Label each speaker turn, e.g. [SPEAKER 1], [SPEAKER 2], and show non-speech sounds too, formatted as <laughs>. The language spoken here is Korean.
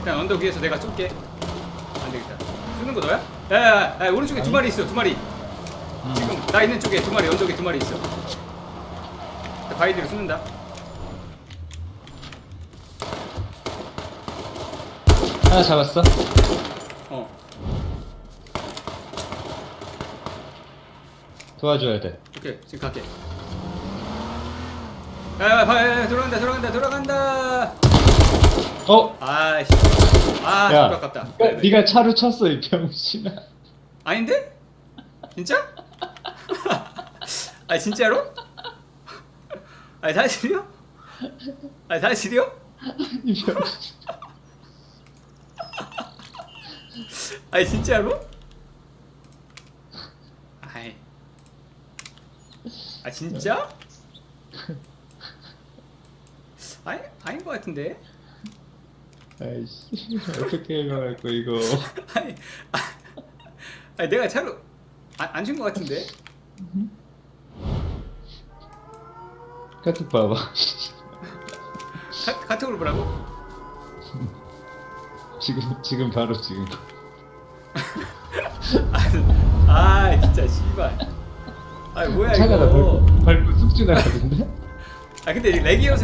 [SPEAKER 1] 일단 언덕 위에서 내가 쏠게 안 되겠다 쏘는 거 너야? 야야야 야, 오른쪽에 두. 마리 있어 두 마리
[SPEAKER 2] 음.
[SPEAKER 1] 지금 나 있는 쪽에 두 마리 언덕에 두 마리 있어 나 바이디로 쏘는다
[SPEAKER 2] 하나 잡았어?
[SPEAKER 1] 어
[SPEAKER 2] 도와줘야 돼.
[SPEAKER 1] 오케이 지금 갈게 야야 봐 야, 야, 들어간다 들어간다 들어간다
[SPEAKER 2] 어?
[SPEAKER 1] 아이씨 아
[SPEAKER 2] 야,
[SPEAKER 1] 아깝다
[SPEAKER 2] 네가, 네가 차로 쳤어 이 병신아.
[SPEAKER 1] 아닌데? 진짜? <laughs> 아 진짜로? 아 사실이요? 아 사실이요?
[SPEAKER 2] 이 병신. <laughs>
[SPEAKER 1] 아 진짜로? 아이 아 진짜? <laughs> 아니 아닌 것 같은데
[SPEAKER 2] 아이씨 어떻게 해명할 거 이거.
[SPEAKER 1] 아니 아, 아니 내가 차로 안준 것 같은데
[SPEAKER 2] 카톡 봐봐.
[SPEAKER 1] 카, 카톡으로 보라고?
[SPEAKER 2] 지금 지금 바로 지금.
[SPEAKER 1] 아, 아 진짜 씨발 아 뭐야
[SPEAKER 2] 차가 나
[SPEAKER 1] 이거
[SPEAKER 2] 밟고, 쑥 지나가던데?
[SPEAKER 1] 아 근데 이 렉이어서